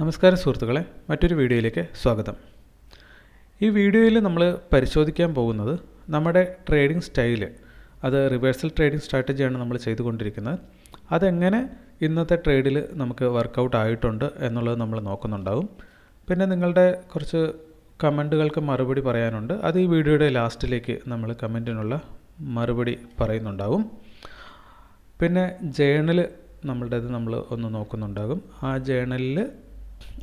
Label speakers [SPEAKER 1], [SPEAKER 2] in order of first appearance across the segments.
[SPEAKER 1] നമസ്കാരം സുഹൃത്തുക്കളെ മറ്റൊരു വീഡിയോയിലേക്ക് സ്വാഗതം. ഈ വീഡിയോയിൽ നമ്മൾ പരിശോധിക്കാൻ പോകുന്നത് നമ്മുടെ ട്രേഡിംഗ് സ്റ്റൈൽ അത് റിവേഴ്സൽ ട്രേഡിംഗ് സ്ട്രാറ്റജിയാണ് നമ്മൾ ചെയ്തുകൊണ്ടിരിക്കുന്നത്. അതെങ്ങനെ ഇന്നത്തെ ട്രേഡിൽ നമുക്ക് വർക്കൗട്ട് ആയിട്ടുണ്ട് എന്നുള്ളത് നമ്മൾ നോക്കുന്നുണ്ടാവും. പിന്നെ നിങ്ങളുടെ കുറച്ച് കമന്റുകൾക്ക് മറുപടി പറയാനുണ്ട്. അത് ഈ വീഡിയോയുടെ ലാസ്റ്റിലേക്ക് നമ്മൾ കമന്റിനുള്ള മറുപടി പറയുന്നുണ്ടാവും. പിന്നെ ജേണൽ നമ്മളുടേത് നമ്മൾ ഒന്ന് നോക്കുന്നുണ്ടാകും. ആ ജേണലിൽ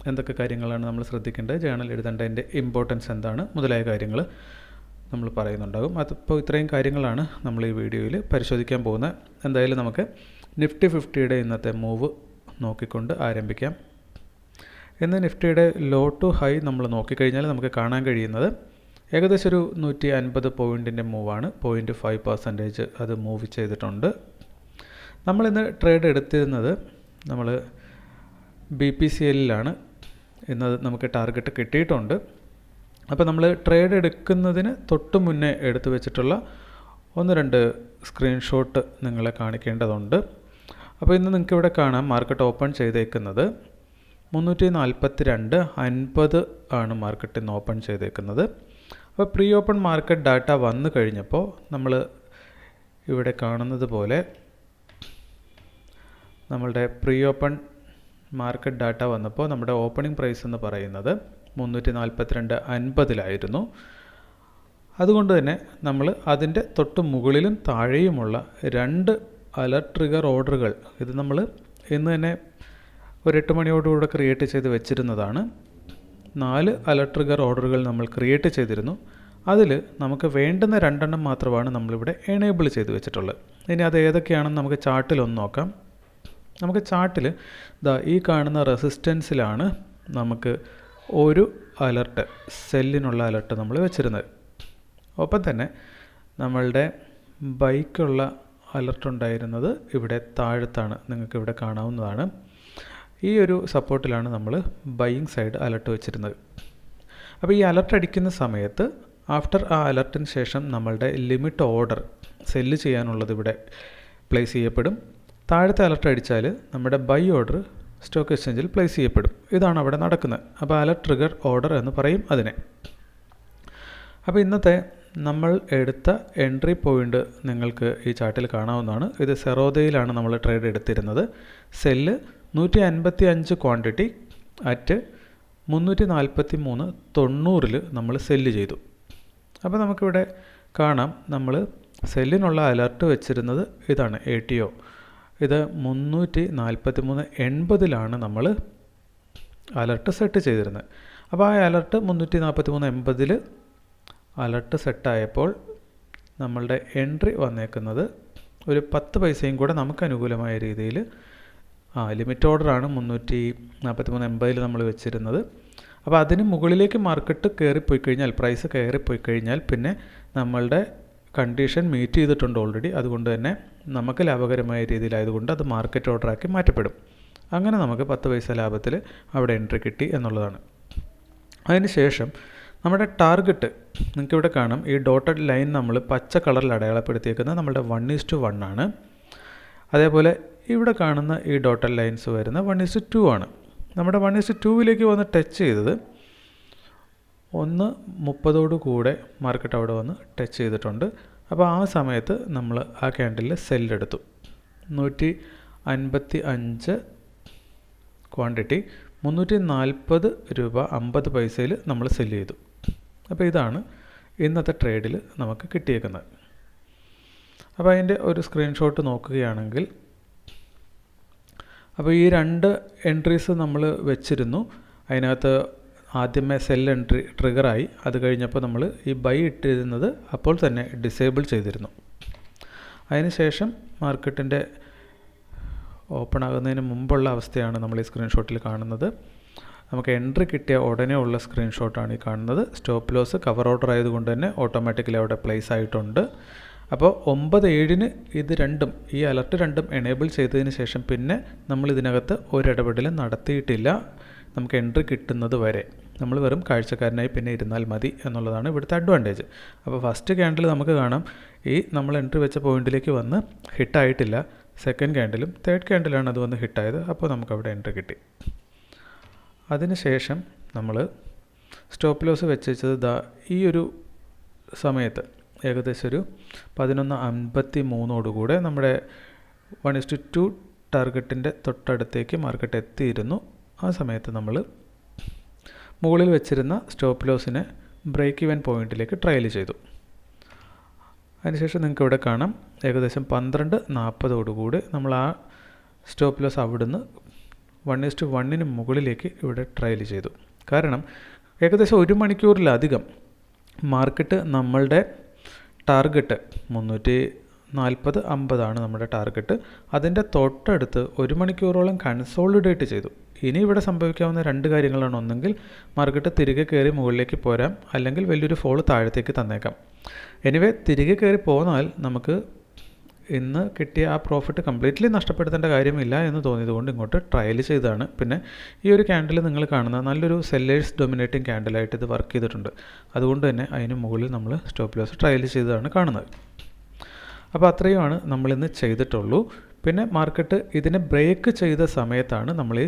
[SPEAKER 1] എന്തൊക്കെ കാര്യങ്ങളാണ് നമ്മൾ ശ്രദ്ധിക്കേണ്ടത്? ജേണൽ എഴുതേണ്ടതിന്റെ ഇമ്പോർട്ടൻസ് എന്താണ്? മുതലായ കാര്യങ്ങൾ നമ്മൾ പറയുന്നുണ്ടാകും. അതിപ്പോൾ ഇത്രയും കാര്യങ്ങളാണ് നമ്മൾ ഈ വീഡിയോയിൽ പരിശോധിക്കാൻ പോകുന്നത്. എന്തായാലും നമുക്ക് നിഫ്റ്റി ഫിഫ്റ്റിയുടെ ഇന്നത്തെ മൂവ് നോക്കിക്കൊണ്ട് ആരംഭിക്കാം. ഇന്ന് നിഫ്റ്റിയുടെ ലോ ടു ഹൈ നമ്മൾ നോക്കിക്കഴിഞ്ഞാൽ നമുക്ക് കാണാൻ കഴിയുന്നത് ഏകദേശം ഒരു നൂറ്റി അൻപത് പോയിന്റിന്റെ മൂവാണ് പോയിന്റ് ഫൈവ് പെർസെന്റേജ് അത് മൂവ് ചെയ്തിട്ടുണ്ട്. നമ്മളിന്ന് ട്രേഡ് എടുത്തിരുന്നത് നമ്മൾ ബി പി സി എല്ലിലാണ് ഇന്ന് നമുക്ക് ടാർഗറ്റ് കിട്ടിയിട്ടുണ്ട്. അപ്പോൾ നമ്മൾ ട്രേഡ് എടുക്കുന്നതിന് തൊട്ട് മുന്നേ എടുത്തു വെച്ചിട്ടുള്ള ഒന്ന് രണ്ട് സ്ക്രീൻഷോട്ട് നിങ്ങളെ കാണിക്കേണ്ടതുണ്ട്. അപ്പോൾ ഇന്ന് നിങ്ങൾക്ക് ഇവിടെ കാണാം മാർക്കറ്റ് ഓപ്പൺ ചെയ്തേക്കുന്നത്. മുന്നൂറ്റി നാൽപ്പത്തി രണ്ട് അൻപത് ആണ് മാർക്കറ്റ് ഇന്ന് ഓപ്പൺ ചെയ്തേക്കുന്നത്. അപ്പോൾ പ്രീ ഓപ്പൺ മാർക്കറ്റ് ഡാറ്റ വന്നു കഴിഞ്ഞപ്പോൾ നമ്മൾ ഇവിടെ കാണുന്നത് പോലെ നമ്മളുടെ പ്രീ ഓപ്പൺ മാർക്കറ്റ് ഡാറ്റ വന്നപ്പോൾ നമ്മുടെ ഓപ്പണിംഗ് പ്രൈസ് എന്ന് പറയുന്നത് മുന്നൂറ്റി നാൽപ്പത്തിരണ്ട് അൻപതിലായിരുന്നു. അതുകൊണ്ട് തന്നെ നമ്മൾ അതിന്റെ തൊട്ട് മുകളിലും താഴെയുമുള്ള രണ്ട് അലർട്ട് ട്രിഗർ ഓർഡറുകൾ ഇത് നമ്മൾ ഇന്ന് തന്നെ ഒരു എട്ട് മണിയോടുകൂടെ ക്രിയേറ്റ് ചെയ്ത് വെച്ചിരുന്നതാണ്. നാല് അലർട്ട് ട്രിഗർ ഓർഡറുകൾ നമ്മൾ ക്രിയേറ്റ് ചെയ്തിരുന്നു. അതിൽ നമുക്ക് വേണ്ടുന്ന രണ്ടെണ്ണം മാത്രമാണ് നമ്മളിവിടെ എനേബിൾ ചെയ്ത് വെച്ചിട്ടുള്ളത്. ഇനി അത് ഏതൊക്കെയാണെന്ന് നമുക്ക് ചാർട്ടിലൊന്ന് നോക്കാം. നമുക്ക് ചാർട്ടിൽ ഇതാ ഈ കാണുന്ന റെസിസ്റ്റൻസിലാണ് നമുക്ക് ഒരു അലർട്ട് സെല്ലിനുള്ള അലർട്ട് നമ്മൾ വെച്ചിരുന്നത്. ഒപ്പം തന്നെ നമ്മളുടെ ബൈക്കുള്ള അലർട്ട് ഉണ്ടായിരുന്നത് ഇവിടെ താഴത്താണ്. നിങ്ങൾക്ക് ഇവിടെ കാണാവുന്നതാണ്. ഈ ഒരു സപ്പോർട്ടിലാണ് നമ്മൾ ബൈയിങ് സൈഡ് അലർട്ട് വെച്ചിരുന്നത്. അപ്പോൾ ഈ അലർട്ട് അടിക്കുന്ന സമയത്ത് ആഫ്റ്റർ ആ അലർട്ടിന് ശേഷം നമ്മളുടെ ലിമിറ്റ് ഓർഡർ സെല്ല് ചെയ്യാനുള്ളത് ഇവിടെ പ്ലേസ് ചെയ്യപ്പെടും. താഴത്തെ അലർട്ട് അടിച്ചാൽ നമ്മുടെ ബൈ ഓർഡർ സ്റ്റോക്ക് എക്സ്ചേഞ്ചിൽ പ്ലേസ് ചെയ്യപ്പെടും. ഇതാണ് അവിടെ നടക്കുന്നത്. അപ്പോൾ അലർട്ട് ട്രിഗർ ഓർഡർ എന്ന് പറയും അതിനെ. അപ്പോൾ ഇന്നത്തെ നമ്മൾ എടുത്ത എൻട്രി പോയിന്റ് നിങ്ങൾക്ക് ഈ ചാർട്ടിൽ കാണാവുന്നതാണ്. ഇത് സെറോദയിലാണ് നമ്മൾ ട്രേഡ് എടുത്തിരുന്നത്. സെല്ല് നൂറ്റി അൻപത്തി അഞ്ച് ക്വാണ്ടിറ്റി അറ്റ് മുന്നൂറ്റി നാൽപ്പത്തി മൂന്ന് തൊണ്ണൂറിൽ നമ്മൾ സെല്ല് ചെയ്തു. അപ്പോൾ നമുക്കിവിടെ കാണാം. നമ്മൾ സെല്ലിനുള്ള അലർട്ട് വെച്ചിരുന്നത് ഇതാണ് എ ടി ഒ ഇത് മുന്നൂറ്റി നാൽപ്പത്തി മൂന്ന് എൺപതിലാണ് നമ്മൾ അലർട്ട് സെറ്റ് ചെയ്തിരുന്നത്. അപ്പോൾ ആ അലർട്ട് മുന്നൂറ്റി നാൽപ്പത്തി മൂന്ന് എൺപതിൽ അലർട്ട് സെറ്റായപ്പോൾ നമ്മളുടെ എൻട്രി വന്നേക്കുന്നത് ഒരു പത്ത് പൈസയും കൂടെ നമുക്ക് അനുകൂലമായ രീതിയിൽ ആ ലിമിറ്റ് ഓർഡറാണ് മുന്നൂറ്റി നാൽപ്പത്തി മൂന്ന് എൺപതിൽ നമ്മൾ വെച്ചിരുന്നത്. അപ്പോൾ അതിന് മുകളിലേക്ക് മാർക്കറ്റ് കയറിപ്പോയി കഴിഞ്ഞാൽ പ്രൈസ് കയറിപ്പോയി കഴിഞ്ഞാൽ പിന്നെ നമ്മളുടെ കണ്ടീഷൻ മീറ്റ് ചെയ്തിട്ടുണ്ട് ഓൾറെഡി അതുകൊണ്ട് തന്നെ നമുക്ക് ലാഭകരമായ രീതിയിലായതുകൊണ്ട് അത് മാർക്കറ്റ് ഓർഡറാക്കി മാറ്റപ്പെടും. അങ്ങനെ നമുക്ക് പത്ത് പൈസ ലാഭത്തിൽ അവിടെ എൻട്രി കിട്ടി എന്നുള്ളതാണ്. അതിന് ശേഷം നമ്മുടെ ടാർഗറ്റ് നിങ്ങൾക്ക് ഇവിടെ കാണാം. ഈ ഡോട്ടഡ് ലൈൻ നമ്മൾ പച്ച കളറിൽ അടയാളപ്പെടുത്തിയേക്കുന്നത് നമ്മുടെ വൺ ഈസ് ടു വൺ ആണ്. അതേപോലെ ഇവിടെ കാണുന്ന ഈ ഡോട്ടഡ് ലൈൻസ് വരുന്ന വൺ ഈസ് ടു ആണ്. നമ്മുടെ വൺ ഈസ് ടൂവിലേക്ക് വന്ന് ടച്ച് ചെയ്തത് ഒന്ന് മുപ്പതോട് കൂടെ മാർക്കറ്റ് അവിടെ വന്ന് ടച്ച് ചെയ്തിട്ടുണ്ട്. അപ്പോൾ ആ സമയത്ത് നമ്മൾ ആ ക്യാൻഡലിൽ സെല്ലെടുത്തു നൂറ്റി അൻപത്തി അഞ്ച് ക്വാണ്ടിറ്റി മുന്നൂറ്റി നാൽപ്പത് രൂപ അമ്പത് പൈസയിൽ നമ്മൾ സെല്ല് ചെയ്തു. അപ്പോൾ ഇതാണ് ഇന്നത്തെ ട്രേഡിൽ നമുക്ക് കിട്ടിയേക്കുന്നത്. അപ്പോൾ അതിന്റെ ഒരു സ്ക്രീൻഷോട്ട് നോക്കുകയാണെങ്കിൽ അപ്പോൾ ഈ രണ്ട് എൻട്രീസ് നമ്മൾ വെച്ചിരുന്നു. അതിനകത്ത് ആദ്യമേ സെൽ എൻട്രി ട്രിഗറായി അത് കഴിഞ്ഞപ്പോൾ നമ്മൾ ഈ ബൈ ഇട്ടിരുന്നത് അപ്പോൾ തന്നെ ഡിസേബിൾ ചെയ്തിരുന്നു. അതിനുശേഷം മാർക്കറ്റിന്റെ ഓപ്പൺ ആകുന്നതിന് മുമ്പുള്ള അവസ്ഥയാണ് നമ്മൾ ഈ സ്ക്രീൻഷോട്ടിൽ കാണുന്നത്. നമുക്ക് എൻട്രി കിട്ടിയ ഉടനെ ഉള്ള സ്ക്രീൻഷോട്ടാണ് ഈ കാണുന്നത്. സ്റ്റോപ്പ് ലോസ് കവർ ഓർഡർ ആയതുകൊണ്ട് തന്നെ ഓട്ടോമാറ്റിക്കലി അവിടെ പ്ലേസ് ആയിട്ടുണ്ട്. അപ്പോൾ ഒമ്പത് ഏഴിന് ഇത് രണ്ടും ഈ അലർട്ട് രണ്ടും എനേബിൾ ചെയ്തതിന് ശേഷം പിന്നെ നമ്മൾ ഇതിനകത്ത് ഒരിടപെടലും നടത്തിയിട്ടില്ല. നമുക്ക് എൻട്രി കിട്ടുന്നത് വരെ നമ്മൾ വെറും കാഴ്ചക്കാരനായി പിന്നെ ഇരുന്നാൽ മതി എന്നുള്ളതാണ് ഇവിടുത്തെ അഡ്വാന്റേജ് അപ്പോൾ ഫസ്റ്റ് ക്യാൻഡിൽ നമുക്ക് കാണാം. ഈ നമ്മൾ എൻട്രി വെച്ച പോയിന്റിലേക്ക് വന്ന് ഹിറ്റായിട്ടില്ല സെക്കൻഡ് ക്യാൻഡിലും തേർഡ് ക്യാൻഡിലാണ് അത് വന്ന് ഹിറ്റായത് അപ്പോൾ നമുക്ക് അവിടെ എൻട്രി കിട്ടി. അതിനുശേഷം നമ്മൾ സ്റ്റോപ്പ് ലോസ് വെച്ചത് ദാ ഈ ഒരു സമയത്ത് ഏകദേശം ഒരു പതിനൊന്ന് അൻപത്തി മൂന്നോടുകൂടെ നമ്മുടെ വൺ ഇസ്റ്റു ടു ടാർഗറ്റിന്റെ തൊട്ടടുത്തേക്ക് മാർക്കറ്റ് എത്തിയിരുന്നു. ആ സമയത്ത് നമ്മൾ മുകളിൽ വെച്ചിരുന്ന സ്റ്റോപ്പ് ലോസിനെ ബ്രേക്ക് ഇവൻ പോയിന്റിലേക്ക് ട്രയൽ ചെയ്തു. അതിനുശേഷം നിങ്ങൾക്ക് ഇവിടെ കാണാം ഏകദേശം പന്ത്രണ്ട് നാൽപ്പതോടുകൂടി നമ്മൾ ആ സ്റ്റോപ്പ് ലോസ് അവിടുന്ന് വൺ ഇസ്റ്റു വണ്ണിന് മുകളിലേക്ക് ഇവിടെ ട്രയൽ ചെയ്തു. കാരണം ഏകദേശം ഒരു മണിക്കൂറിലധികം മാർക്കറ്റ് നമ്മളുടെ ടാർഗറ്റ് മുന്നൂറ്റി നാൽപ്പത് അമ്പതാണ് നമ്മുടെ ടാർഗറ്റ് അതിന്റെ തൊട്ടടുത്ത് ഒരു മണിക്കൂറോളം കൺസോളിഡേറ്റ് ചെയ്തു. ഇനി ഇവിടെ സംഭവിക്കാവുന്ന രണ്ട് കാര്യങ്ങളാണ്. ഒന്നെങ്കിൽ മാർക്കറ്റ് തിരികെ കയറി മുകളിലേക്ക് പോരാം. അല്ലെങ്കിൽ വലിയൊരു ഫോൾ താഴത്തേക്ക് തന്നേക്കാം. എനിവേ തിരികെ കയറി പോന്നാൽ നമുക്ക് ഇന്ന് കിട്ടിയ ആ പ്രോഫിറ്റ് കംപ്ലീറ്റ്ലി നഷ്ടപ്പെടുത്തേണ്ട കാര്യമില്ല എന്ന് തോന്നിയതുകൊണ്ട് ഇങ്ങോട്ട് ട്രയൽ ചെയ്തതാണ്. പിന്നെ ഈ ഒരു ക്യാൻഡിൽ നിങ്ങൾ കാണുന്ന നല്ലൊരു സെല്ലേഴ്സ് ഡൊമിനേറ്റിംഗ് ക്യാൻഡിലായിട്ട് ഇത് വർക്ക് ചെയ്തിട്ടുണ്ട്. അതുകൊണ്ട് തന്നെ അതിന് മുകളിൽ നമ്മൾ സ്റ്റോപ്പ് ലോസ് ട്രയൽ ചെയ്തതാണ് കാണുന്നത്. അപ്പോൾ അത്രയുമാണ് നമ്മളിന്ന് ചെയ്തിട്ടുള്ളൂ. പിന്നെ മാർക്കറ്റ് ഇതിനെ ബ്രേക്ക് ചെയ്ത സമയത്താണ് നമ്മൾ ഈ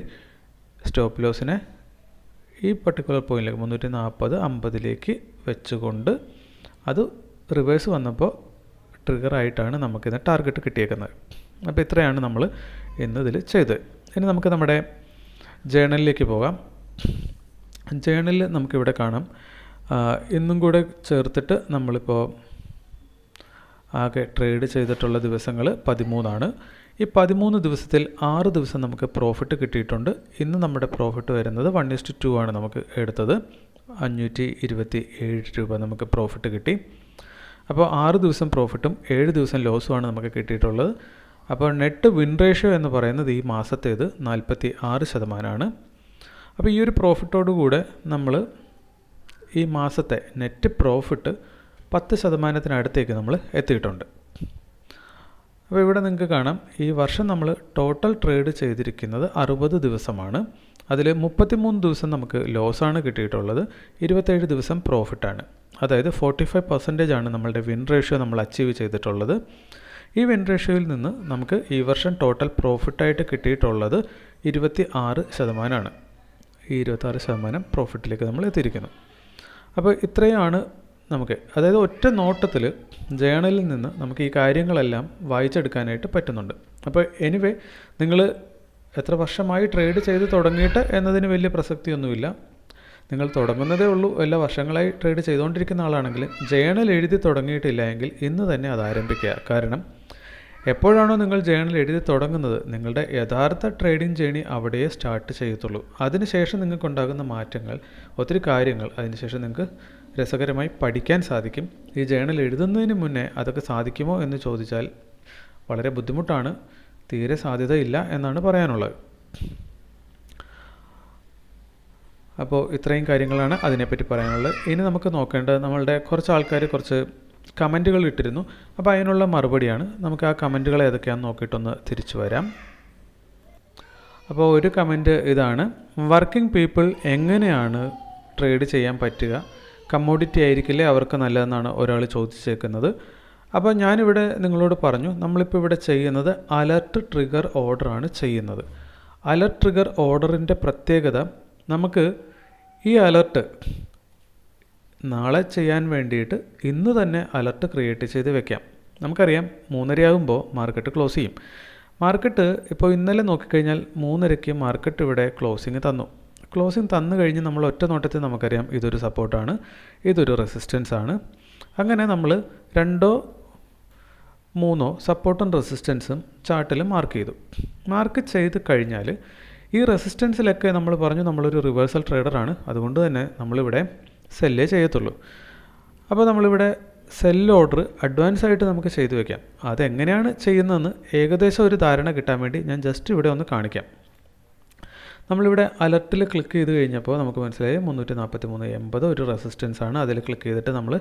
[SPEAKER 1] സ്റ്റോപ്പ് ലോസിനെ ഈ പർട്ടിക്കുലർ പോയിന്റിലേക്ക് മുന്നൂറ്റി നാൽപ്പത് അമ്പതിലേക്ക് വെച്ചുകൊണ്ട് അത് റിവേഴ്സ് വന്നപ്പോൾ ട്രിഗറായിട്ടാണ് നമുക്കിന്ന് ടാർഗറ്റ് കിട്ടിയേക്കുന്നത്. അപ്പോൾ ഇത്രയാണ് നമ്മൾ ഇന്ന് ഇതിൽ ചെയ്തത്. ഇനി നമുക്ക് നമ്മുടെ ജേണലിലേക്ക് പോകാം. ജേണലിൽ നമുക്കിവിടെ കാണാം. ഇന്നും കൂടെ ചേർത്തിട്ട് നമ്മളിപ്പോൾ ആകെ ട്രേഡ് ചെയ്തിട്ടുള്ള ദിവസങ്ങൾ പതിമൂന്നാണ്. ഈ പതിമൂന്ന് ദിവസത്തിൽ ആറ് ദിവസം നമുക്ക് പ്രോഫിറ്റ് കിട്ടിയിട്ടുണ്ട്. ഇന്ന് നമ്മുടെ പ്രോഫിറ്റ് വരുന്നത് വൺ ഇസ്റ്റ് ടു ആണ് നമുക്ക് എടുത്തത്. അഞ്ഞൂറ്റി ഇരുപത്തി ഏഴ് രൂപ നമുക്ക് പ്രോഫിറ്റ് കിട്ടി. അപ്പോൾ ആറ് ദിവസം പ്രോഫിറ്റും ഏഴ് ദിവസം ലോസുമാണ് നമുക്ക് കിട്ടിയിട്ടുള്ളത്. അപ്പോൾ നെറ്റ് വിൻ റേഷ്യോ എന്ന് പറയുന്നത് ഈ മാസത്തേത് നാൽപ്പത്തി ആറ് ശതമാനമാണ്. അപ്പോൾ ഈ ഒരു പ്രോഫിറ്റോടുകൂടെ നമ്മൾ ഈ മാസത്തെ നെറ്റ് പ്രോഫിറ്റ് പത്ത് ശതമാനത്തിനടുത്തേക്ക് നമ്മൾ എത്തിയിട്ടുണ്ട്. അപ്പോൾ ഇവിടെ നിങ്ങൾക്ക് കാണാം ഈ വർഷം നമ്മൾ ടോട്ടൽ ട്രേഡ് ചെയ്തിരിക്കുന്നത് അറുപത് ദിവസമാണ്. അതിൽ മുപ്പത്തിമൂന്ന് ദിവസം നമുക്ക് ലോസാണ് കിട്ടിയിട്ടുള്ളത് ഇരുപത്തേഴ് ദിവസം പ്രോഫിറ്റാണ് അതായത് ഫോർട്ടി ഫൈവ് പെർസെന്റേജ് ആണ് നമ്മളുടെ വിൻ റേഷ്യോ നമ്മൾ അച്ചീവ് ചെയ്തിട്ടുള്ളത്. ഈ വിൻ റേഷ്യോയിൽ നിന്ന് നമുക്ക് ഈ വർഷം ടോട്ടൽ പ്രോഫിറ്റായിട്ട് കിട്ടിയിട്ടുള്ളത് ഇരുപത്തി ആറ് ശതമാനമാണ്. ഈ ഇരുപത്താറ് ശതമാനം പ്രോഫിറ്റിലേക്ക് നമ്മൾ എത്തിയിരിക്കുന്നു. അപ്പോൾ ഇത്രയാണ് നമുക്ക് അതായത് ഒറ്റ നോട്ടത്തിൽ ജേണലിൽ നിന്ന് നമുക്ക് ഈ കാര്യങ്ങളെല്ലാം വായിച്ചെടുക്കാനായിട്ട് പറ്റുന്നുണ്ട്. അപ്പോൾ എനിവേ നിങ്ങൾ എത്ര വർഷമായി ട്രേഡ് ചെയ്ത് തുടങ്ങിയിട്ട് എന്നതിന് വലിയ പ്രസക്തിയൊന്നുമില്ല. നിങ്ങൾ തുടങ്ങുന്നതേ ഉള്ളൂ. എല്ലാ വർഷങ്ങളായി ട്രേഡ് ചെയ്തുകൊണ്ടിരിക്കുന്ന ആളാണെങ്കിൽ ജേണൽ എഴുതി തുടങ്ങിയിട്ടില്ല എങ്കിൽ ഇന്ന് തന്നെ അത് ആരംഭിക്കുക. കാരണം എപ്പോഴാണോ നിങ്ങൾ ജേണൽ എഴുതി തുടങ്ങുന്നത് നിങ്ങളുടെ യഥാർത്ഥ ട്രേഡിംഗ് ജേണി അവിടെ സ്റ്റാർട്ട് ചെയ്യത്തുള്ളൂ. അതിനുശേഷം നിങ്ങൾക്കുണ്ടാകുന്ന മാറ്റങ്ങൾ ഒത്തിരി കാര്യങ്ങൾ അതിനുശേഷം നിങ്ങൾക്ക് രസകരമായി പഠിക്കാൻ സാധിക്കും. ഈ ജേണൽ എഴുതുന്നതിന് മുന്നേ അതൊക്കെ സാധിക്കുമോ എന്ന് ചോദിച്ചാൽ വളരെ ബുദ്ധിമുട്ടാണ്. തീരെ സാധ്യതയില്ല എന്നാണ് പറയാനുള്ളത്. അപ്പോൾ ഇത്രയും കാര്യങ്ങളാണ് അതിനെപ്പറ്റി പറയാനുള്ളത്. ഇനി നമുക്ക് നോക്കേണ്ടത് നമ്മളുടെ കുറച്ച് ആൾക്കാർ കുറച്ച് കമന്റുകൾ ഇട്ടിരുന്നു. അപ്പോൾ അതിനുള്ള മറുപടിയാണ്. നമുക്ക് ആ കമന്റുകൾ ഏതൊക്കെയാണെന്ന് നോക്കിയിട്ടൊന്ന് തിരിച്ചു വരാം. അപ്പോൾ ഒരു കമന്റ് ഇതാണ്. വർക്കിംഗ് പീപ്പിൾ എങ്ങനെയാണ് ട്രേഡ് ചെയ്യാൻ പറ്റുക? കമ്മോഡിറ്റി ആയിരിക്കില്ലേ അവർക്ക് നല്ലതെന്നാണ് ഒരാൾ ചോദിച്ചേക്കുന്നത്. അപ്പോൾ ഞാനിവിടെ നിങ്ങളോട് പറഞ്ഞു നമ്മളിപ്പോൾ ഇവിടെ ചെയ്യുന്നത് അലർട്ട് ട്രിഗർ ഓർഡറാണ് ചെയ്യുന്നത്. അലർട്ട് ട്രിഗർ ഓർഡറിന്റെ പ്രത്യേകത നമുക്ക് ഈ അലർട്ട് നാളെ ചെയ്യാൻ വേണ്ടിയിട്ട് ഇന്ന് തന്നെ അലർട്ട് ക്രിയേറ്റ് ചെയ്ത് വെക്കാം. നമുക്കറിയാം മൂന്നരയാകുമ്പോൾ മാർക്കറ്റ് ക്ലോസ് ചെയ്യും. മാർക്കറ്റ് ഇപ്പോൾ ഇന്നലെ നോക്കിക്കഴിഞ്ഞാൽ മൂന്നരയ്ക്ക് മാർക്കറ്റ് ഇവിടെ ക്ലോസിങ് തന്നു. ക്ലോസിങ് തന്നു കഴിഞ്ഞ് നമ്മൾ ഒറ്റ നോട്ടത്തിൽ നമുക്കറിയാം ഇതൊരു സപ്പോർട്ടാണ് ഇതൊരു റെസിസ്റ്റൻസ് ആണ്. അങ്ങനെ നമ്മൾ രണ്ടോ മൂന്നോ സപ്പോർട്ടും റെസിസ്റ്റൻസും ചാർട്ടിൽ മാർക്ക് ചെയ്തു. മാർക്ക് ചെയ്ത് കഴിഞ്ഞാൽ ഈ റെസിസ്റ്റൻസിലൊക്കെ നമ്മൾ പറഞ്ഞു നമ്മളൊരു റിവേഴ്സൽ ട്രേഡറാണ് അതുകൊണ്ട് തന്നെ നമ്മളിവിടെ സെല്ലേ ചെയ്യത്തുള്ളൂ. അപ്പോൾ നമ്മളിവിടെ സെൽ ഓർഡർ അഡ്വാൻസ് ആയിട്ട് നമുക്ക് ചെയ്തു വയ്ക്കാം അതെങ്ങനെയാണ് ചെയ്യുന്നതെന്ന് ഏകദേശം ഒരു ധാരണ കിട്ടാൻ വേണ്ടി ഞാൻ ജസ്റ്റ് ഇവിടെ ഒന്ന് കാണിക്കാം. നമ്മളിവിടെ അലർട്ടിൽ ക്ലിക്ക് ചെയ്ത് കഴിഞ്ഞപ്പോൾ നമുക്ക് മനസ്സിലായി മുന്നൂറ്റി നാൽപ്പത്തി മൂന്ന് എൺപത് ഒരു റെസിസ്റ്റൻസ് ആണ് അതിൽ ക്ലിക്ക് ചെയ്തിട്ട് നമ്മൾ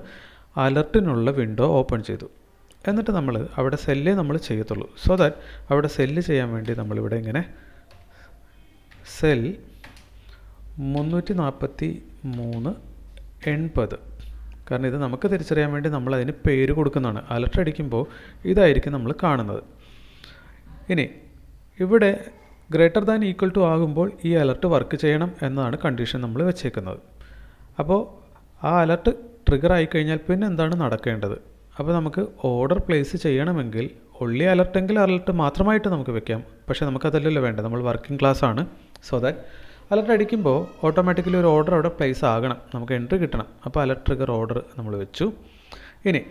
[SPEAKER 1] അലർട്ടിനുള്ള വിൻഡോ ഓപ്പൺ ചെയ്തു. എന്നിട്ട് നമ്മൾ അവിടെ സെല്ല് നമ്മൾ ചെയ്യത്തുള്ളൂ. സോ ദാറ്റ് അവിടെ സെല്ല് ചെയ്യാൻ വേണ്ടി നമ്മളിവിടെ ഇങ്ങനെ സെൽ മുന്നൂറ്റി നാൽപ്പത്തി മൂന്ന് എൺപത്. കാരണം ഇത് നമുക്ക് തിരിച്ചറിയാൻ വേണ്ടി നമ്മൾ അതിന് പേര് കൊടുക്കുന്നതാണ്. അലർട്ട് അടിക്കുമ്പോൾ ഇതായിരിക്കും നമ്മൾ കാണുന്നത്. ഇനി ഇവിടെ ഗ്രേറ്റർ ദാൻ ഈക്വൽ ടു ആകുമ്പോൾ ഈ അലർട്ട് വർക്ക് ചെയ്യണം എന്നതാണ് കണ്ടീഷൻ നമ്മൾ വെച്ചേക്കുന്നത്. അപ്പോൾ ആ അലർട്ട് ട്രിഗർ ആയിക്കഴിഞ്ഞാൽ പിന്നെ എന്താണ് നടക്കേണ്ടത്? അപ്പോൾ നമുക്ക് ഓർഡർ പ്ലേസ് ചെയ്യണമെങ്കിൽ ഒള്ളി അലർട്ടെങ്കിൽ അലർട്ട് മാത്രമായിട്ട് നമുക്ക് വെക്കാം. പക്ഷേ നമുക്കതല്ലല്ലോ വേണ്ട നമ്മൾ വർക്കിംഗ് ക്ലാസ് ആണ്. സോ ദാറ്റ് അലർട്ട് അടിക്കുമ്പോൾ ഓട്ടോമാറ്റിക്കലി ഒരു ഓർഡർ അവിടെ പ്ലേസ് ആകണം. നമുക്ക് എൻട്രി കിട്ടണം. അപ്പോൾ അലർട്ട് ട്രിഗർ ഓർഡർ നമ്മൾ വെച്ചു. ഇനി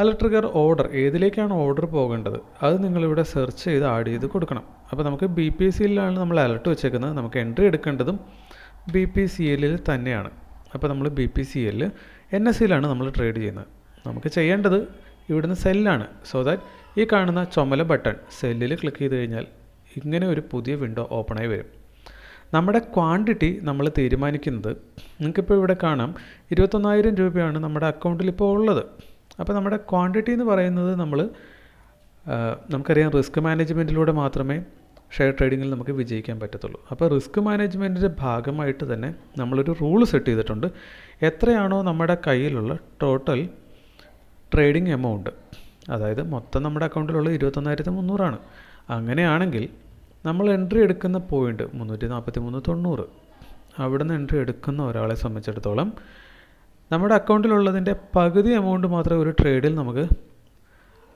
[SPEAKER 1] അലർട്ട് ട്രിഗർ ഓർഡർ ഏതിലേക്കാണ് ഓർഡർ പോകേണ്ടത്? അത് നിങ്ങളിവിടെ സെർച്ച് ചെയ്ത് ആഡ് ചെയ്ത് കൊടുക്കണം. അപ്പോൾ നമുക്ക് ബി പി എസ് സിയിലാണ് നമ്മൾ അലർട്ട് വെച്ചേക്കുന്നത്. നമുക്ക് എൻട്രി എടുക്കേണ്ടതും ബി പി സി എല്ലിൽ തന്നെയാണ്. അപ്പോൾ നമ്മൾ ബി പി സി എല്ലിൽ എൻ എസ് സിയിലാണ് നമ്മൾ ട്രേഡ് ചെയ്യുന്നത്. നമുക്ക് ചെയ്യേണ്ടത് ഇവിടുന്ന് സെല്ലാണ് സോ ദാറ്റ് ഈ കാണുന്ന ചുമല ബട്ടൺ സെല്ലിൽ ക്ലിക്ക് ചെയ്ത് കഴിഞ്ഞാൽ ഇങ്ങനെ ഒരു പുതിയ വിൻഡോ ഓപ്പണായി വരും. നമ്മുടെ ക്വാണ്ടിറ്റി നമ്മൾ തീരുമാനിക്കുന്നത്. നിങ്ങൾക്കിപ്പോൾ ഇവിടെ കാണാം. ഇരുപത്തൊന്നായിരം രൂപയാണ് നമ്മുടെ അക്കൗണ്ടിൽ ഇപ്പോൾ ഉള്ളത്. അപ്പോൾ നമ്മുടെ ക്വാണ്ടിറ്റി എന്ന് പറയുന്നത് നമ്മൾ നമുക്കറിയാം റിസ്ക് മാനേജ്മെന്റിലൂടെ മാത്രമേ ഷെയർ ട്രേഡിങ്ങിൽ നമുക്ക് വിജയിക്കാൻ പറ്റത്തുള്ളൂ. അപ്പോൾ റിസ്ക് മാനേജ്മെന്റിന്റെ ഭാഗമായിട്ട് തന്നെ നമ്മളൊരു റൂൾ സെറ്റ് ചെയ്തിട്ടുണ്ട്. എത്രയാണോ നമ്മുടെ കയ്യിലുള്ള ടോട്ടൽ ട്രേഡിംഗ് എമൗണ്ട് അതായത് മൊത്തം നമ്മുടെ അക്കൗണ്ടിലുള്ള ഇരുപത്തൊന്നായിരത്തി മുന്നൂറാണ് അങ്ങനെയാണെങ്കിൽ നമ്മൾ എൻട്രി എടുക്കുന്ന പോയിന്റ് മുന്നൂറ്റി നാൽപ്പത്തി മൂന്ന് തൊണ്ണൂറ്. അവിടെ നിന്ന് എൻട്രി എടുക്കുന്ന ഒരാളെ സംബന്ധിച്ചിടത്തോളം നമ്മുടെ അക്കൗണ്ടിലുള്ളതിന്റെ പകുതി എമൗണ്ട് മാത്രമേ ഒരു ട്രേഡിൽ നമുക്ക്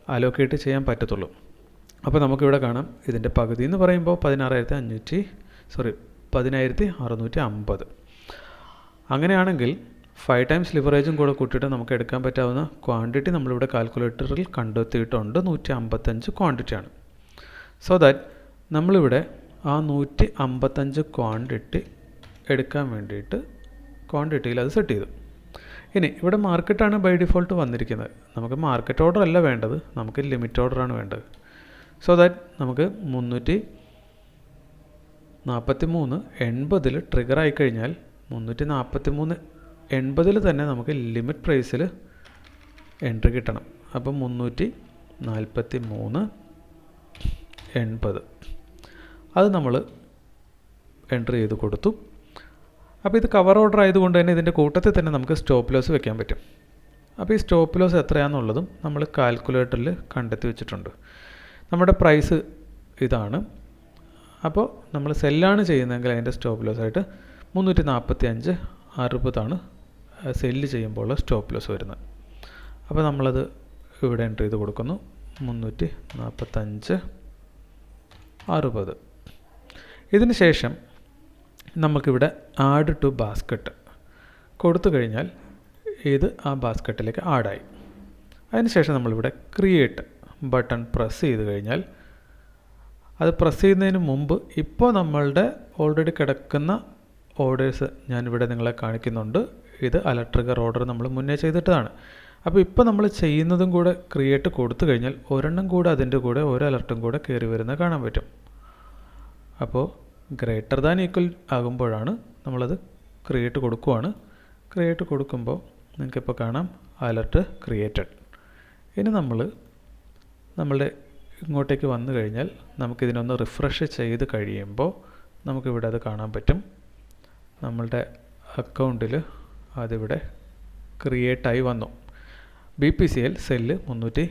[SPEAKER 1] അലോക്കേറ്റ് ചെയ്യാൻ പറ്റത്തുള്ളൂ. അപ്പോൾ നമുക്കിവിടെ കാണാം. ഇതിന്റെ പകുതി എന്ന് പറയുമ്പോൾ പതിനാറായിരത്തി അഞ്ഞൂറ്റി സോറി പതിനായിരത്തി അറുന്നൂറ്റി അമ്പത് അങ്ങനെയാണെങ്കിൽ ഫൈവ് ടൈംസ് ലിവറേജും കൂടെ കൂട്ടിയിട്ട് നമുക്ക് എടുക്കാൻ പറ്റാവുന്ന ക്വാണ്ടിറ്റി നമ്മളിവിടെ കാൽക്കുലേറ്ററിൽ കണ്ടെത്തിയിട്ടുണ്ട്. നൂറ്റി അമ്പത്തഞ്ച് ക്വാണ്ടിറ്റിയാണ് സോ ദാറ്റ് നമ്മളിവിടെ ആ നൂറ്റി അമ്പത്തഞ്ച് ക്വാണ്ടിറ്റി എടുക്കാൻ വേണ്ടിയിട്ട് ക്വാണ്ടിറ്റിയിൽ അത് സെറ്റ് ചെയ്തു. ഇനി ഇവിടെ മാർക്കറ്റാണ് ബൈ ഡിഫോൾട്ട് വന്നിരിക്കുന്നത്. നമുക്ക് മാർക്കറ്റ് ഓർഡർ അല്ല വേണ്ടത്. നമുക്ക് ലിമിറ്റ് ഓർഡറാണ് വേണ്ടത്. സോ ദാറ്റ് നമുക്ക് മുന്നൂറ്റി നാൽപ്പത്തി മൂന്ന് എൺപതിൽ ട്രിഗർ ആയിക്കഴിഞ്ഞാൽ മുന്നൂറ്റി നാൽപ്പത്തി മൂന്ന് എൺപതിൽ തന്നെ നമുക്ക് ലിമിറ്റ് പ്രൈസിൽ എൻട്രി കിട്ടണം. അപ്പം മുന്നൂറ്റി നാൽപ്പത്തി മൂന്ന് എൺപത്. അത് നമ്മൾ എൻട്രി ചെയ്ത് കൊടുത്തു. അപ്പോൾ ഇത് കവർ ഓർഡർ ആയതുകൊണ്ട് തന്നെ ഇതിന്റെ കൂട്ടത്തിൽ തന്നെ നമുക്ക് സ്റ്റോപ്പ് ലോസ് വെക്കാൻ പറ്റും. അപ്പോൾ ഈ സ്റ്റോപ്പ് ലോസ് എത്രയാണെന്നുള്ളതും നമ്മൾ കാൽക്കുലേറ്ററിൽ കണ്ടെത്തി വെച്ചിട്ടുണ്ട്. നമ്മുടെ പ്രൈസ് ഇതാണ്. അപ്പോൾ നമ്മൾ സെല്ലാണ് ചെയ്യുന്നതെങ്കിൽ അതിന്റെ സ്റ്റോപ്പ് ലോസ് ആയിട്ട് മുന്നൂറ്റി നാൽപ്പത്തി അഞ്ച് അറുപതാണ് സെല്ല് ചെയ്യുമ്പോൾ സ്റ്റോപ്പ് ലോസ് വരുന്നത്. അപ്പോൾ നമ്മളത് ഇവിടെ എന്റർ ചെയ്ത് കൊടുക്കുന്നു. മുന്നൂറ്റി നാൽപ്പത്തഞ്ച് അറുപത്. ഇതിന് ശേഷം നമുക്കിവിടെ ആഡ് ടു ബാസ്ക്കറ്റ് കൊടുത്തു കഴിഞ്ഞാൽ ഇത് ആ ബാസ്ക്കറ്റിലേക്ക് ആഡായി അതിനുശേഷം നമ്മളിവിടെ ക്രിയേറ്റ് ബട്ടൺ പ്രസ് ചെയ്ത് കഴിഞ്ഞാൽ അത് പ്രസ് ചെയ്യുന്നതിന് മുമ്പ് ഇപ്പോൾ നമ്മളുടെ ഓൾറെഡി കിടക്കുന്ന ഓർഡേഴ്സ് ഞാനിവിടെ നിങ്ങളെ കാണിക്കുന്നുണ്ട്. ഇത് അലക്ട്രിക്കർ ഓർഡർ നമ്മൾ മുന്നേ ചെയ്തിട്ടതാണ്. അപ്പോൾ ഇപ്പോൾ നമ്മൾ ചെയ്യുന്നതും കൂടെ ക്രിയേറ്റ് കൊടുത്തു കഴിഞ്ഞാൽ ഒരെണ്ണം കൂടെ അതിന്റെ കൂടെ ഒരു അലർട്ടും കൂടെ കയറി വരുന്നത് കാണാൻ പറ്റും. അപ്പോൾ ഗ്രേറ്റർ ദാൻ ഈക്വൽ ആകുമ്പോഴാണ് നമ്മളത് ക്രിയേറ്റ് കൊടുക്കുവാണ്. ക്രിയേറ്റ് കൊടുക്കുമ്പോൾ നിങ്ങൾക്കിപ്പോൾ കാണാം അലർട്ട് ക്രിയേറ്റഡ് ഇനി നമ്മൾ നമ്മളുടെ ഇങ്ങോട്ടേക്ക് വന്നു കഴിഞ്ഞാൽ നമുക്കിതിനൊന്ന് റിഫ്രഷ് ചെയ്ത് കഴിയുമ്പോൾ നമുക്കിവിടെ അത് കാണാൻ പറ്റും. നമ്മളുടെ അക്കൗണ്ടിൽ അതിവിടെ ക്രിയേറ്റായി വന്നു. B P C L sell മുന്നൂറ്റി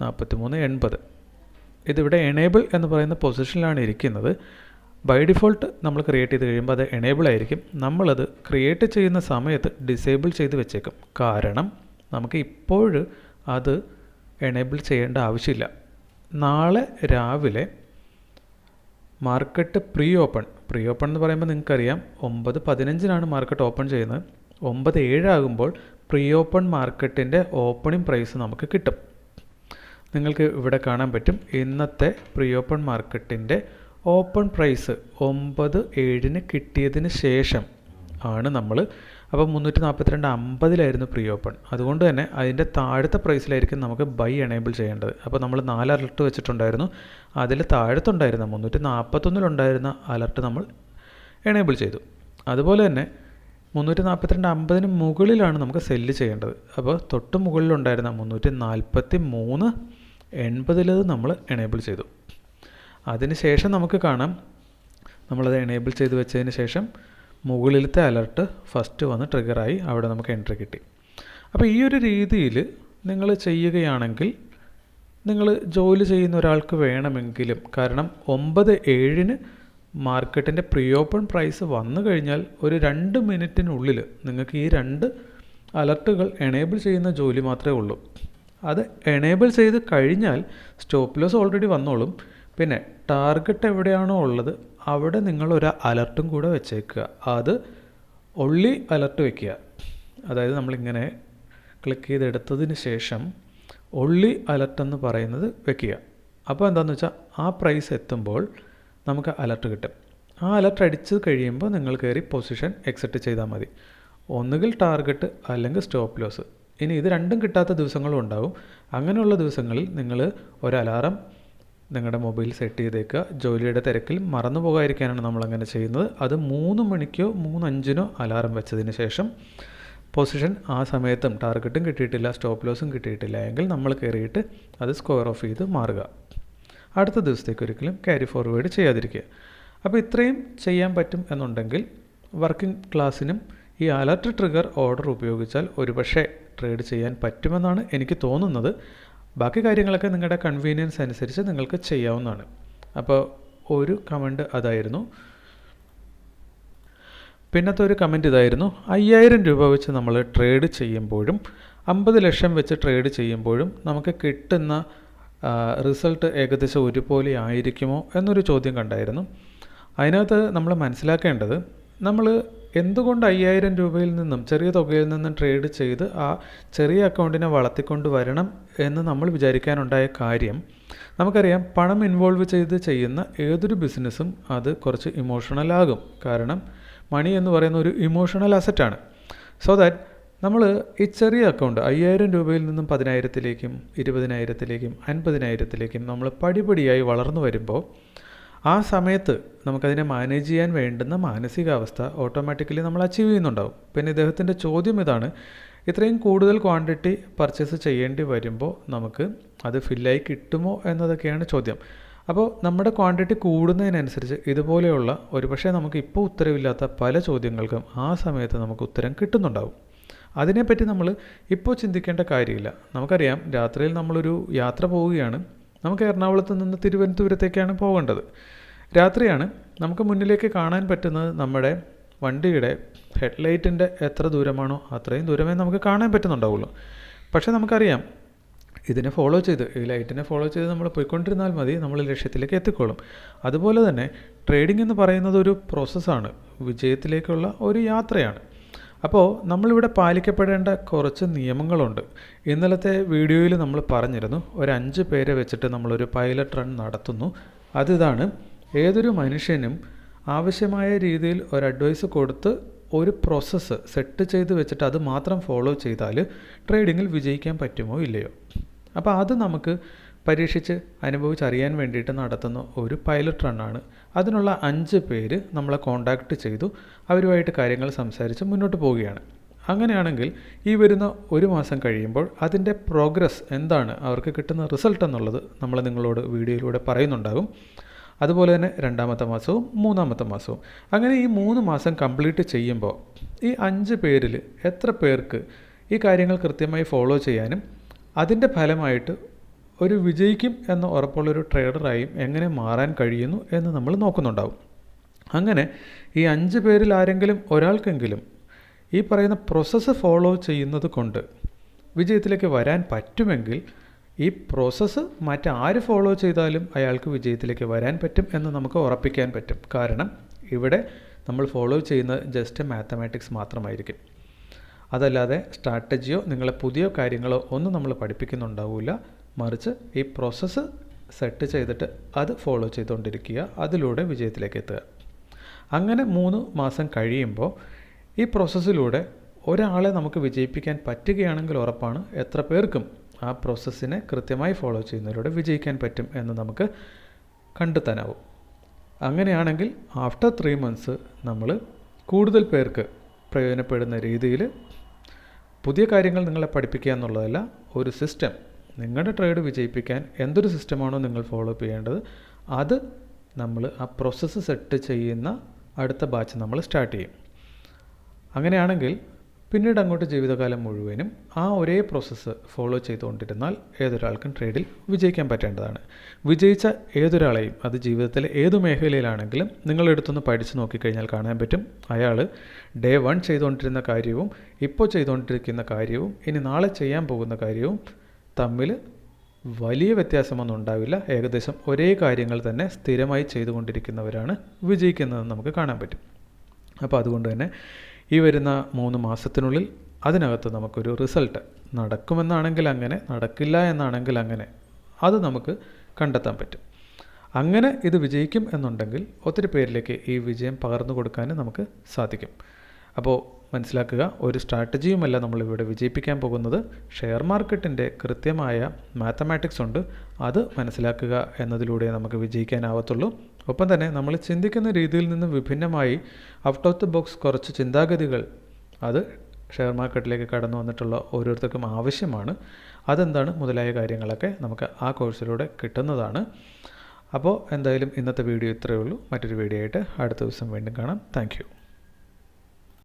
[SPEAKER 1] നാൽപ്പത്തി മൂന്ന് എൺപത്. ഇതിവിടെ എനേബിൾ എന്ന് പറയുന്ന പൊസിഷനിലാണ് ഇരിക്കുന്നത്. ബൈ ഡിഫോൾട്ട് നമ്മൾ ക്രിയേറ്റ് ചെയ്ത് കഴിയുമ്പോൾ അത് എനേബിൾ ആയിരിക്കും. നമ്മളത് ക്രിയേറ്റ് ചെയ്യുന്ന സമയത്ത് ഡിസേബിൾ ചെയ്ത് വെച്ചേക്കും. കാരണം നമുക്ക് ഇപ്പോൾ അത് എനേബിൾ ചെയ്യേണ്ട ആവശ്യമില്ല. നാളെ രാവിലെ market pre open pre open എന്ന് പറയുമ്പോൾ നിങ്ങൾക്കറിയാം ഒമ്പത് പതിനഞ്ചിനാണ് മാർക്കറ്റ് ഓപ്പൺ ചെയ്യുന്നത്. ഒമ്പത് ഏഴാകുമ്പോൾ പ്രീ ഓപ്പൺ മാർക്കറ്റിന്റെ ഓപ്പണിംഗ് പ്രൈസ് നമുക്ക് കിട്ടും. നിങ്ങൾക്ക് ഇവിടെ കാണാൻ പറ്റും. ഇന്നത്തെ പ്രീ ഓപ്പൺ മാർക്കറ്റിന്റെ ഓപ്പൺ പ്രൈസ് ഒമ്പത് ഏഴിന് കിട്ടിയതിന് ശേഷം ആണ് നമ്മൾ അപ്പോൾ മുന്നൂറ്റി നാൽപ്പത്തിരണ്ട് അമ്പതിലായിരുന്നു പ്രീ ഓപ്പൺ. അതുകൊണ്ട് തന്നെ അതിന്റെ താഴത്തെ പ്രൈസിലായിരിക്കും നമുക്ക് ബൈ എനേബിൾ ചെയ്യേണ്ടത്. അപ്പോൾ നമ്മൾ നാല് അലർട്ട് വെച്ചിട്ടുണ്ടായിരുന്നു. അതിൽ താഴത്തുണ്ടായിരുന്ന മുന്നൂറ്റി നാൽപ്പത്തൊന്നിലുണ്ടായിരുന്ന അലർട്ട് നമ്മൾ എനേബിൾ ചെയ്തു. അതുപോലെ തന്നെ മുന്നൂറ്റി നാൽപ്പത്തിരണ്ട് അമ്പതിന് മുകളിലാണ് നമുക്ക് സെല്ല് ചെയ്യേണ്ടത്. അപ്പോൾ തൊട്ട് മുകളിലുണ്ടായിരുന്ന മുന്നൂറ്റി നാൽപ്പത്തി മൂന്ന് എൺപതിലത് നമ്മൾ എനേബിൾ ചെയ്തു. അതിന് ശേഷം നമുക്ക് കാണാം. നമ്മളത് എനേബിൾ ചെയ്ത് വെച്ചതിന് ശേഷം മുകളിലത്തെ അലർട്ട് ഫസ്റ്റ് വന്ന് ട്രിഗറായി അവിടെ നമുക്ക് എൻട്രി കിട്ടി. അപ്പോൾ ഈ ഒരു രീതിയിൽ നിങ്ങൾ ചെയ്യുകയാണെങ്കിൽ നിങ്ങൾ ജോലി ചെയ്യുന്ന ഒരാൾക്ക് വേണമെങ്കിലും കാരണം ഒമ്പത് ഏഴിന് മാർക്കറ്റിന്റെ പ്രീ ഓപ്പൺ പ്രൈസ് വന്നു കഴിഞ്ഞാൽ ഒരു രണ്ട് മിനിറ്റിനുള്ളിൽ നിങ്ങൾക്ക് ഈ രണ്ട് അലർട്ടുകൾ എനേബിൾ ചെയ്യുന്ന ജോലി മാത്രമേ ഉള്ളൂ. അത് എനേബിൾ ചെയ്ത് കഴിഞ്ഞാൽ സ്റ്റോപ്പ് ലോസ് ഓൾറെഡി വന്നോളും. പിന്നെ ടാർഗറ്റ് എവിടെയാണോ ഉള്ളത് അവിടെ നിങ്ങൾ ഒരു അലർട്ടും കൂടെ വെച്ചേക്കുക. അത് ഒള്ളി അലർട്ട് വെക്കുക. അതായത് നമ്മളിങ്ങനെ ക്ലിക്ക് ചെയ്തെടുത്തതിന് ശേഷം ഒള്ളി അലർട്ട് എന്ന് പറയുന്നത് വെക്കുക. അപ്പോൾ എന്താണെന്ന് വെച്ചാൽ ആ പ്രൈസ് എത്തുമ്പോൾ നമുക്ക് അലർട്ട് കിട്ടും. ആ അലർട്ട് അടിച്ച് കഴിയുമ്പോൾ നിങ്ങൾ കയറി പൊസിഷൻ എക്സിറ്റ് ചെയ്താൽ മതി. ഒന്നുകിൽ ടാർഗറ്റ് അല്ലെങ്കിൽ സ്റ്റോപ്പ് ലോസ് ഇനി ഇത് രണ്ടും കിട്ടാത്ത ദിവസങ്ങളും ഉണ്ടാവും. അങ്ങനെയുള്ള ദിവസങ്ങളിൽ നിങ്ങൾ ഒരു അലാറം നിങ്ങളുടെ മൊബൈൽ സെറ്റ് ചെയ്തേക്കുക. ജോലിയുടെ തിരക്കിൽ മറന്നു പോകാതിരിക്കാനാണ് നമ്മളങ്ങനെ ചെയ്യുന്നത്. അത് മൂന്ന് മണിക്കോ മൂന്നഞ്ചിനോ അലാറം വെച്ചതിന് ശേഷം പൊസിഷൻ ആ സമയത്തും ടാർഗറ്റും കിട്ടിയിട്ടില്ല സ്റ്റോപ്പ് ലോസും കിട്ടിയിട്ടില്ല എങ്കിൽ നമ്മൾ കയറിയിട്ട് അത് സ്ക്വയർ ഓഫ് ചെയ്ത് മാറുക. അടുത്ത ദിവസത്തേക്ക് ഒരിക്കലും ക്യാരി ഫോർവേഡ് ചെയ്യാതിരിക്കുക. അപ്പോൾ ഇത്രയും ചെയ്യാൻ പറ്റും എന്നുണ്ടെങ്കിൽ വർക്കിംഗ് ക്ലാസ്സിനും ഈ അലർട്ട് ട്രിഗർ ഓർഡർ ഉപയോഗിച്ചാൽ ഒരുപക്ഷെ ട്രേഡ് ചെയ്യാൻ പറ്റുമെന്നാണ് എനിക്ക് തോന്നുന്നത്. ബാക്കി കാര്യങ്ങളൊക്കെ നിങ്ങളുടെ കൺവീനിയൻസ് അനുസരിച്ച് നിങ്ങൾക്ക് ചെയ്യാവുന്നതാണ്. അപ്പോൾ ഒരു കമന്റ് അതായിരുന്നു. പിന്നത്തെ ഒരു കമന്റ് ഇതായിരുന്നു. അയ്യായിരം രൂപ വെച്ച് നമ്മൾ ട്രേഡ് ചെയ്യുമ്പോഴും അമ്പത് ലക്ഷം വെച്ച് ട്രേഡ് ചെയ്യുമ്പോഴും നമുക്ക് കിട്ടുന്ന റിസൾട്ട് ഏകദേശം ഒരുപോലെ ആയിരിക്കുമോ എന്നൊരു ചോദ്യം കണ്ടായിരുന്നു. അതിനകത്ത് നമ്മൾ മനസ്സിലാക്കേണ്ടത് നമ്മൾ എന്തുകൊണ്ട് അയ്യായിരം രൂപയിൽ നിന്നും ചെറിയ തുകയിൽ നിന്നും ട്രേഡ് ചെയ്ത് ആ ചെറിയ അക്കൗണ്ടിനെ വളർത്തിക്കൊണ്ട് വരണം എന്ന് നമ്മൾ വിചാരിക്കാനുണ്ടായ കാര്യം? നമുക്കറിയാം പണം ഇൻവോൾവ് ചെയ്ത് ചെയ്യുന്ന ഏതൊരു ബിസിനസ്സും അത് കുറച്ച് ഇമോഷണൽ ആകും. കാരണം മണി എന്ന് പറയുന്ന ഒരു ഇമോഷണൽ അസറ്റാണ് സോ ദാറ്റ് നമ്മൾ ഈ ചെറിയ അക്കൗണ്ട് അയ്യായിരം രൂപയിൽ നിന്നും പതിനായിരത്തിലേക്കും ഇരുപതിനായിരത്തിലേക്കും അൻപതിനായിരത്തിലേക്കും നമ്മൾ പടിപടിയായി വളർന്നു വരുമ്പോൾ ആ സമയത്ത് നമുക്കതിനെ മാനേജ് ചെയ്യാൻ വേണ്ടുന്ന മാനസികാവസ്ഥ ഓട്ടോമാറ്റിക്കലി നമ്മൾ അച്ചീവ് ചെയ്യുന്നുണ്ടാവും. പിന്നെ ഇദ്ദേഹത്തിന്റെ ചോദ്യം ഇതാണ് ഇത്രയും കൂടുതൽ ക്വാണ്ടിറ്റി പർച്ചേസ് ചെയ്യേണ്ടി വരുമ്പോൾ നമുക്ക് അത് ഫില്ലായി കിട്ടുമോ എന്നതൊക്കെയാണ് ചോദ്യം. അപ്പോൾ നമ്മുടെ ക്വാണ്ടിറ്റി കൂടുന്നതിനനുസരിച്ച് ഇതുപോലെയുള്ള ഒരുപക്ഷെ നമുക്ക് ഇപ്പോൾ ഉത്തരവില്ലാത്ത പല ചോദ്യങ്ങൾക്കും ആ സമയത്ത് നമുക്ക് ഉത്തരം കിട്ടുന്നുണ്ടാവും. അതിനെപ്പറ്റി നമ്മൾ ഇപ്പോൾ ചിന്തിക്കേണ്ട കാര്യമില്ല. നമുക്കറിയാം രാത്രിയിൽ നമ്മളൊരു യാത്ര പോവുകയാണ്. നമുക്ക് എറണാകുളത്ത് നിന്ന് തിരുവനന്തപുരത്തേക്കാണ് പോകേണ്ടത്. രാത്രിയാണ് നമുക്ക് മുന്നിലേക്ക് കാണാൻ പറ്റുന്നത് നമ്മുടെ വണ്ടിയുടെ ഹെഡ്ലൈറ്റിന്റെ എത്ര ദൂരമാണോ അത്രയും ദൂരമേ നമുക്ക് കാണാൻ പറ്റുന്നുണ്ടാവുള്ളൂ. പക്ഷേ നമുക്കറിയാം ഇതിനെ ഫോളോ ചെയ്ത് ഈ ലൈറ്റിനെ ഫോളോ ചെയ്ത് നമ്മൾ പോയിക്കൊണ്ടിരുന്നാൽ മതി നമ്മൾ ലക്ഷ്യത്തിലേക്ക് എത്തിക്കോളും. അതുപോലെ തന്നെ ട്രേഡിംഗ് എന്ന് പറയുന്നത് ഒരു പ്രോസസ്സാണ് വിജയത്തിലേക്കുള്ള ഒരു യാത്രയാണ്. അപ്പോൾ നമ്മളിവിടെ പാലിക്കപ്പെടേണ്ട കുറച്ച് നിയമങ്ങളുണ്ട്. ഇന്നലത്തെ വീഡിയോയിൽ നമ്മൾ പറഞ്ഞിരുന്നു ഒരു അഞ്ച് പേരെ വെച്ചിട്ട് നമ്മളൊരു പൈലറ്റ് റൺ നടത്തുന്നു. അതിതാണ് ഏതൊരു മനുഷ്യനും ആവശ്യമായ രീതിയിൽ ഒരു അഡ്വൈസ് കൊടുത്ത് ഒരു പ്രോസസ്സ് സെറ്റ് ചെയ്ത് വെച്ചിട്ട് അത് മാത്രം ഫോളോ ചെയ്താൽ ട്രേഡിങ്ങിൽ വിജയിക്കാൻ പറ്റുമോ ഇല്ലയോ? അപ്പോൾ അത് നമുക്ക് പരീക്ഷിച്ച് അനുഭവിച്ചറിയാൻ വേണ്ടിയിട്ട് നടത്തുന്ന ഒരു പൈലറ്റ് റണ്ണാണ് അതിനുള്ള അഞ്ച് പേര് നമ്മളെ കോണ്ടാക്ട് ചെയ്തു. അവരുമായിട്ട് കാര്യങ്ങൾ സംസാരിച്ച് മുന്നോട്ട് പോവുകയാണ്. അങ്ങനെയാണെങ്കിൽ ഈ വരുന്ന ഒരു മാസം കഴിയുമ്പോൾ അതിന്റെ പ്രോഗ്രസ് എന്താണ്? അവർക്ക് കിട്ടുന്ന റിസൾട്ട് എന്നുള്ളത് നമ്മൾ നിങ്ങളോട് വീഡിയോയിലൂടെ പറയുന്നുണ്ടാകും. അതുപോലെ തന്നെ രണ്ടാമത്തെ മാസവും മൂന്നാമത്തെ മാസവും. അങ്ങനെ ഈ മൂന്ന് മാസം കംപ്ലീറ്റ് ചെയ്യുമ്പോൾ ഈ അഞ്ച് പേരിൽ എത്ര പേർക്ക് ഈ കാര്യങ്ങൾ കൃത്യമായി ഫോളോ ചെയ്യാനും അതിന്റെ ഫലമായിട്ട് ഒരു വിജയിക്കും എന്ന് ഉറപ്പുള്ളൊരു ട്രേഡറായും എങ്ങനെ മാറാൻ കഴിയുന്നു എന്ന് നമ്മൾ നോക്കുന്നുണ്ടാവും. അങ്ങനെ ഈ അഞ്ച് പേരിൽ ആരെങ്കിലും ഒരാൾക്കെങ്കിലും ഈ പറയുന്ന പ്രോസസ്സ് ഫോളോ ചെയ്യുന്നത് കൊണ്ട് വിജയത്തിലേക്ക് വരാൻ പറ്റുമെങ്കിൽ ഈ പ്രോസസ്സ് മറ്റാര് ഫോളോ ചെയ്താലും അയാൾക്ക് വിജയത്തിലേക്ക് വരാൻ പറ്റും എന്ന് നമുക്ക് ഉറപ്പിക്കാൻ പറ്റും. കാരണം ഇവിടെ നമ്മൾ ഫോളോ ചെയ്യുന്നത് ജസ്റ്റ് മാത്തമാറ്റിക്സ് മാത്രമായിരിക്കും. അതല്ലാതെ സ്ട്രാറ്റജിയോ നിങ്ങളെ പുതിയ കാര്യങ്ങളോ ഒന്നും നമ്മൾ പഠിപ്പിക്കുന്നുണ്ടാവില്ല മറിച്ച് ഈ പ്രോസസ്സ് സെറ്റ് ചെയ്തിട്ട് അത് ഫോളോ ചെയ്തുകൊണ്ടിരിക്കുക. അതിലൂടെ വിജയത്തിലേക്ക് എത്തുക. അങ്ങനെ മൂന്ന് മാസം കഴിയുമ്പോൾ ഈ പ്രോസസ്സിലൂടെ ഒരാളെ നമുക്ക് വിജയിപ്പിക്കാൻ പറ്റുകയാണെങ്കിൽ ഉറപ്പാണ് എത്ര പേർക്കും ആ പ്രോസസ്സിനെ കൃത്യമായി ഫോളോ ചെയ്യുന്നതിലൂടെ വിജയിക്കാൻ പറ്റും എന്ന് നമുക്ക് കണ്ടെത്താനാവും. അങ്ങനെയാണെങ്കിൽ ആഫ്റ്റർ ത്രീ മന്ത്സ് നമ്മൾ കൂടുതൽ പേർക്ക് പ്രയോജനപ്പെടുന്ന രീതിയിൽ പുതിയ കാര്യങ്ങൾ നിങ്ങളെ പഠിപ്പിക്കുക എന്നുള്ളതല്ല ഒരു സിസ്റ്റം നിങ്ങളുടെ ട്രേഡ് വിജയിപ്പിക്കാൻ എന്തൊരു സിസ്റ്റമാണോ നിങ്ങൾ ഫോളോ അപ്പ് ചെയ്യേണ്ടത് അത് നമ്മൾ ആ പ്രോസസ്സ് സെറ്റ് ചെയ്യുന്ന അടുത്ത ബാച്ച് നമ്മൾ സ്റ്റാർട്ട് ചെയ്യും. അങ്ങനെയാണെങ്കിൽ പിന്നീട് അങ്ങോട്ട് ജീവിതകാലം മുഴുവനും ആ ഒരേ പ്രോസസ്സ് ഫോളോ ചെയ്തുകൊണ്ടിരുന്നാൽ ഏതൊരാൾക്കും ട്രേഡിൽ വിജയിക്കാൻ പറ്റേണ്ടതാണ്. വിജയിച്ച ഏതൊരാളെയും അത് ജീവിതത്തിലെ ഏതു മേഖലയിലാണെങ്കിലും നിങ്ങളെടുത്തൊന്ന് പഠിച്ചു നോക്കിക്കഴിഞ്ഞാൽ കാണാൻ പറ്റും. അയാൾ ഡേ വൺ ചെയ്തുകൊണ്ടിരുന്ന കാര്യവും ഇപ്പോൾ ചെയ്തുകൊണ്ടിരിക്കുന്ന കാര്യവും ഇനി നാളെ ചെയ്യാൻ പോകുന്ന കാര്യവും തമ്മിൽ വലിയ വ്യത്യാസമൊന്നും ഉണ്ടാവില്ല. ഏകദേശം ഒരേ കാര്യങ്ങൾ തന്നെ സ്ഥിരമായി ചെയ്തുകൊണ്ടിരിക്കുന്നവരാണ് വിജയിക്കുന്നതെന്ന് നമുക്ക് കാണാൻ പറ്റും. അപ്പോൾ അതുകൊണ്ട് തന്നെ ഈ വരുന്ന മൂന്ന് മാസത്തിനുള്ളിൽ അതിനകത്ത് നമുക്കൊരു റിസൾട്ട് നടക്കുമെന്നാണെങ്കിൽ അങ്ങനെ നടക്കില്ല എന്നാണെങ്കിൽ അങ്ങനെ അത് നമുക്ക് കണ്ടെത്താൻ പറ്റും. അങ്ങനെ ഇത് വിജയിക്കും എന്നുണ്ടെങ്കിൽ ഒത്തിരി പേരിലേക്ക് ഈ വിജയം പകർന്നു കൊടുക്കാൻ നമുക്ക് സാധിക്കും. അപ്പോൾ മനസ്സിലാക്കുക. ഒരു സ്ട്രാറ്റജിയുമല്ല നമ്മളിവിടെ വിജയിപ്പിക്കാൻ പോകുന്നത്. ഷെയർ മാർക്കറ്റിന്റെ കൃത്യമായ മാത്തമാറ്റിക്സ് ഉണ്ട്. അത് മനസ്സിലാക്കുക എന്നതിലൂടെ നമുക്ക് വിജയിക്കാനാവത്തുള്ളൂ. ഒപ്പം തന്നെ നമ്മൾ ചിന്തിക്കുന്ന രീതിയിൽ നിന്ന് വിഭിന്നമായി ഔട്ട് ഓഫ് ദി ബോക്സ് കുറച്ച് ചിന്താഗതികൾ അത് ഷെയർ മാർക്കറ്റിലേക്ക് കടന്നു വന്നിട്ടുള്ള ഓരോരുത്തർക്കും ആവശ്യമാണ്. അതെന്താണ്? മുതലായ കാര്യങ്ങളൊക്കെ നമുക്ക് ആ കോഴ്സിലൂടെ കിട്ടുന്നതാണ്. അപ്പോൾ എന്തായാലും ഇന്നത്തെ വീഡിയോ ഇത്രയേ ഉള്ളൂ. മറ്റൊരു വീഡിയോ ആയിട്ട് അടുത്ത ദിവസം വീണ്ടും കാണാം. താങ്ക്